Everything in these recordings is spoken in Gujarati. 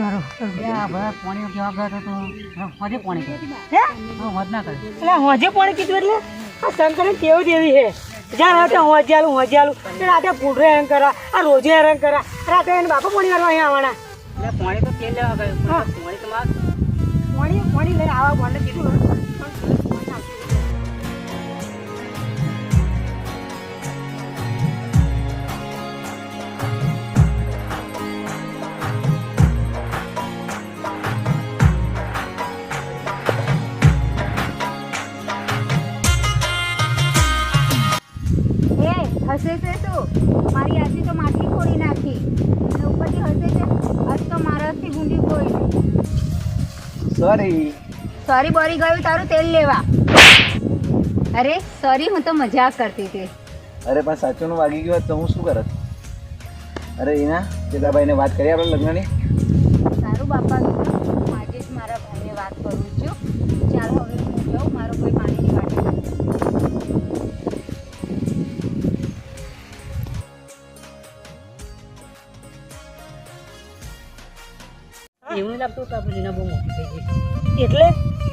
હારો. પાણી કેવા ગયો તો પાણી હે? ના એટલે હોજે પાણી કીધું એટલે? આ શંકર કેવું દેવી છે જ્યાં રાતે હોજ્યાલું હોજ્યાલું તે રાતે પૂડરે હેરાન કરા આ રોજે હેરાન કરા રાતે એને બાપા પાણી અહીંયા આવવાના. એટલે પાણી તો તેલ લેવા ગયું? હા. પાણી તો પાણી લઈને આવા બોલને કીધું હસે છે તું? મારી આસી તો માટી ફોડી નાખી. અને ઉપરથી હસે છે? આજ તો મારાથી ગુંડી કોઈ સોરી સોરી બોરી ગયું તારું તેલ લેવા. અરે સોરી હું તો મજાક કરતી હતી. અરે પણ સાચું વાગી ગયું તો હું શું કરત? અરે પેલા ભાઈને વાત કરી આપણે લગ્નની? સારું બાપા એવું તો લીના બહુ મોટી થઈ ગઈ. એટલે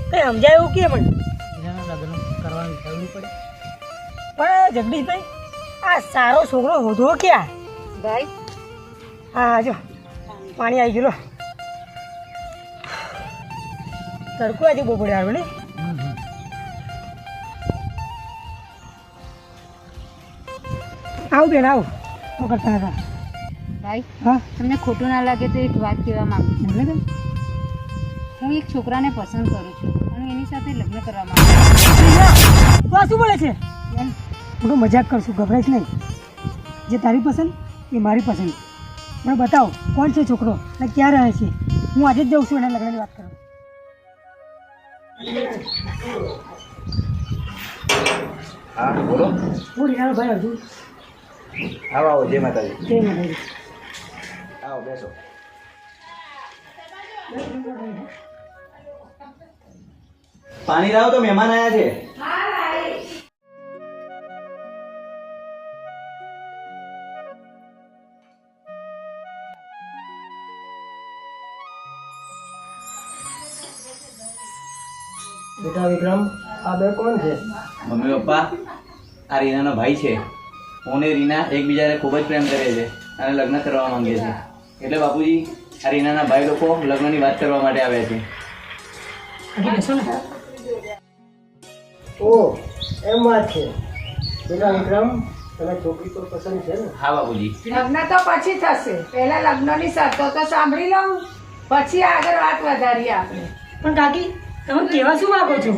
કંઈ સમજાય એવું કે પણ લગ્ન કરવાનું થયું પડે. પણ જગદીશભાઈ આ સારો છોકરો હોધવો ક્યાં? ભાઈ? હા જો. પાણી આવી ગયું લો તડકો આજે બહુ પડે આવે નહીં આવું બેન આવું. શું કરતા હતા? ભાઈ હા? તમને ખોટું ના લાગે તો એક વાત કહેવા માંગુ છું. હું એક છોકરાને પસંદ કરું છું અને એની સાથે લગ્ન કરવા માંગુ છું. તું આ શું બોલે છે? હું તો મજાક કરશું ગભરાઈશ નહીં. જે તારી પસંદ એ મારી પસંદ. મને બતાવો કોણ છે છોકરો? અને ક્યાં રહે છે? હું આજે જ જાઉં છું એના લગ્નની વાત કરું હા બોલો. હું રીનાનો અર્જુન. આવો આવો જય માતાજી. જય માતાજી. આવો બેસો. પાણી લાવો તો મહેમાન આવ્યા છે. બેટા વિક્રમ આ બે કોણ છે? મમ્મી પપ્પા આ રીનાનો ભાઈ છે. હું ને રીના એકબીજાને ખૂબ જ પ્રેમ કરે છે અને લગ્ન કરવા માંગે છે એટલે બાપુજી આ રીનાના ભાઈ લોકો લગ્નની વાત કરવા માટે આવ્યા છે. આગળ બેસો ને. ઓ એમ વાત છે. પેલા વિક્રમ તને છોકરી તો પસંદ છે ને? હા બાબુજી લગ્ન તો પછી થશે. પહેલા લગ્નની શરતો તો સાંભળી લઉં. પછી આગળ વાત વધારીએ આપણે. પણ કાકી તમે કેવા શું માગો છો?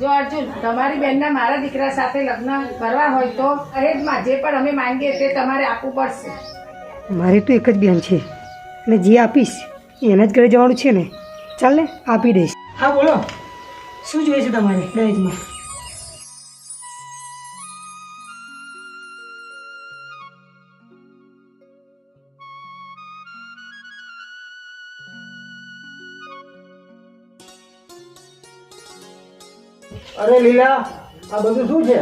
જો અર્જુન તમારી બેનના મારા દીકરા સાથે લગ્ન કરવા હોય તો દહેજમાં જે પણ અમે માંગીએ તે તમારે આપવું પડશે. મારી તો એક જ બેન છે. ને જે આપીશ એ એના જ ઘરે જવાનું છે ને. ચાલ ને આપી દઈશ. હા બોલો. શું જોઈએ છે તમારે દહેજમાં? અરે લીલા આ બધું શું છે?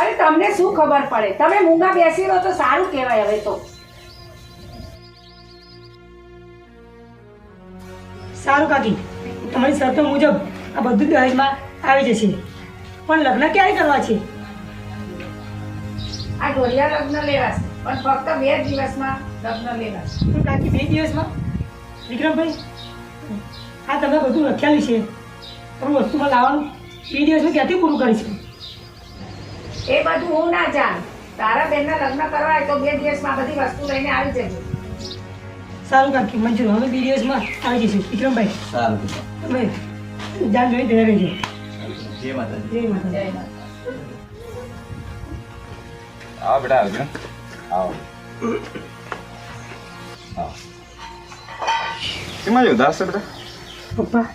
અરે તમને શું ખબર પડે? તમે મૂંગા બેસી રહો તો સારું કહેવાય હવે તો. સારું કાકી તમારી શરતો મુજબ આ બધું દહેજમાં આવી જશે. પણ લગ્ન ક્યારે કરવા છે? આ ઢોલિયા લગ્ન લેવાશે પણ ફક્ત બે દિવસમાં લગ્ન લેવાશે. પણ કાકી બે દિવસમાં? વિક્રમભાઈ આ તમે બધું લખ્યાલું છે. તમે વસ્તુમાં લાવવાનું? બે દિવસમાં ક્યાંથી પૂરું કરીશું એ બધું હું ના જાણ. તારા બેનના લગ્ન કરવા હોય તો બે દિવસમાં બધી વસ્તુ લઈને આવી જજો. સારું કાકી મંજૂર. હવે બે દિવસમાં આવી જઈશું. વિક્રમભાઈ. સારું. તમે જાન જોઈ તૈયાર રહેજો. જય માતાજી. જય માતા જય માતા આવો બેટા આવજો આવો. કેમાં જો દાસ બેટા? પપ્પા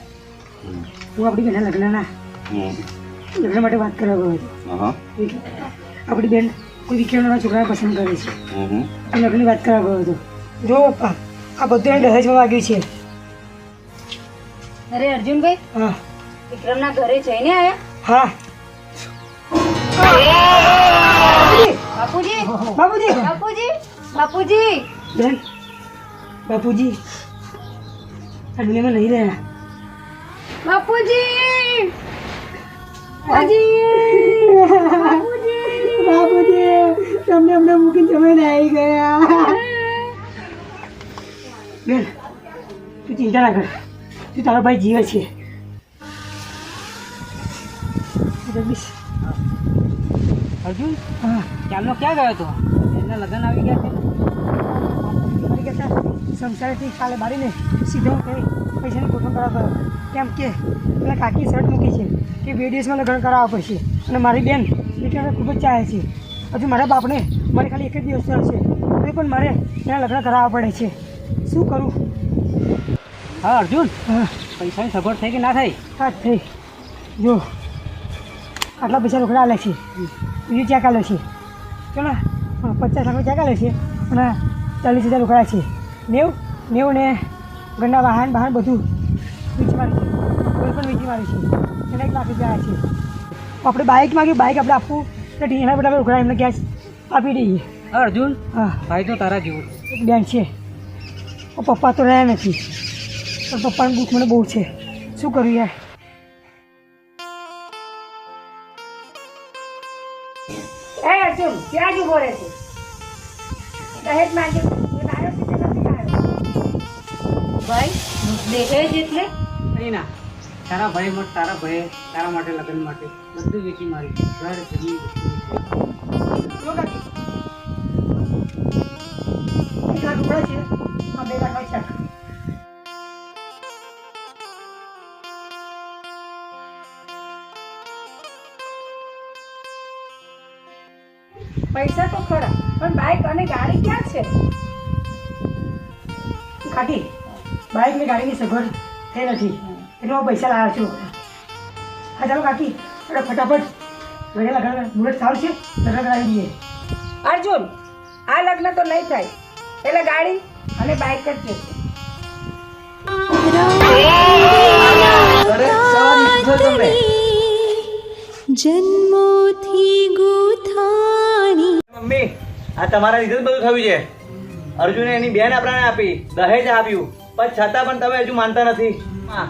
હું આપણી બેનના લગ્નના લગ્ન માટે વાત કરવા ગયો હતો આપણી બેન કોઈ વિકેન્ડના છોકરાને પસંદ કરે છે. તો લગ્નની વાત કરવા ગયો હતો જો પપ્પા આ બધું એને દહેજમાં માગ્યું છે. અરે અર્જુનભાઈ? હા. વિક્રમના ઘરે જઈને આવ્યા હા. બાપુજી? બાપુજી! બાપુજી? બાપુજી? બેન બાપુજી. આ દુનિયામાં નહીં રહ્યા. બાપુજી! બાપુજી તમને અમને મૂકીને તમે આવી ગયા બેન તું ચિંતા ના કર તારો ભાઈ જીવે છે અર્જુન ચાલનો ક્યાં ગયો હતો એના લગ્ન આવી ગયા છે સંસારથી કાલે બારીને સીધો પૈસાની ગોઠવણ કરવા ગયો કેમ કે પેલા કાકી શર્ટ મૂકી છે કે બે દિવસમાં લગ્ન કરાવવા પડશે. અને મારી બેન એટલે ખૂબ જ ચાહે છે. હજુ મારા બાપને મારે ખાલી એક જ દિવસ ચાલશે તો પણ મારે એના લગ્ન કરાવવા પડે છે. શું કરું? હા અર્જુન. પૈસાની સગવડ થઈ કે ના થઈ? હા થઈ. જો આટલા પૈસા રોકડા આલે છે. બીજું ચેક આલે છે? ચલો પચાસ લાખ ચેક આલે છે? અને ચાલીસ હજાર રોકડા છે. નેવું નેવું ને ઘરના વાહન બહાર બધું વેચી મારી છે કોઈ પણ વીજી મારી છે એને એક લાખ રૂપિયા છે આપણે બાઇક માગ્યું બાઇક આપણે આપવું તો એના બધા રોકડા એમને કેશ આપી દઈએ. અર્જુન હા. ભાઈ તો તારા જેવું. એક બેન છે. પપ્પા તો રહ્યા નથી. પણ પપ્પાનું દુઃખ મને બહુ છે. શું કરું યાર? એ અર્જુન ક્યાં જ ઊભો રહે છે? દહેજ માંગે. ભાઈ દહેજ એટલે રીના તારા ભાઈ માટે તારા ભાઈ, તારા માટે લગ્ન માટે બધું વેચી મારી. ઘર, જમીન પૈસા તો ખરા, પણ બાઇક અને ગાડી ક્યાં છે? કાકી બાઇક ને ગાડીની સગવડ થઈ નથી. એટલે હું પૈસા લાવ્યો છું? હા ચાલો કાકી આપણે ફટાફટ. ઘરે લગ્ન મુહૂર્ત સારું છે? લગ્ન કરાવી દઈએ. અર્જુન આ લગ્ન તો નહીં થાય. એટલે ગાડી અને બાઇક જ જશે જન્મોથી ગુથાણી. મમ્મી આ તમારા લીધે જ બધું થયું છે. અર્જુને એની બેન આપણાને આપી દહેજ આપ્યું. પણ છતાં પણ તમે હજુ માનતા નથી. હા.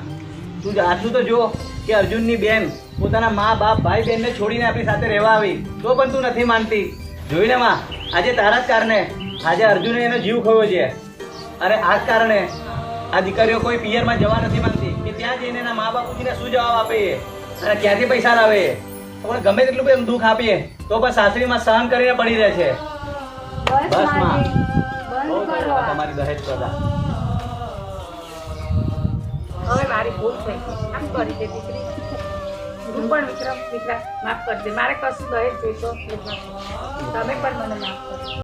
તું આટલું તો જો કે અર્જુનની બેન પોતાના મા બાપ ભાઈ બહેનને છોડીને આપણી સાથે રહેવા આવી. તો પણ તું નથી માનતી. જોઈને માં આજે તારા જ કારણે આજે અર્જુને એનો જીવ ખોયો છે. અને આ જ કારણે આ દીકરીઓ કોઈ પિયરમાં જવા નથી માંગતી કે ત્યાં જઈને એના મા બાપુજીને શું જવાબ આપે? અને ક્યાંથી પૈસા લાવે? પણ ગમે તેટલું પણ દુઃખ આપીએ તો પણ સાસરીમાં સહન કરીને પડી રહે છે. બસમાં. તમારી દહેજ પ્રથા હવે મારી ભૂલ થઈ. આમ કરી દે દીકરી. હું પણ વિક્રમ વિક્રમ, માફ કરી દે. મારે કશું દહેજ જોઈતો તમે પણ મને માફ કરો.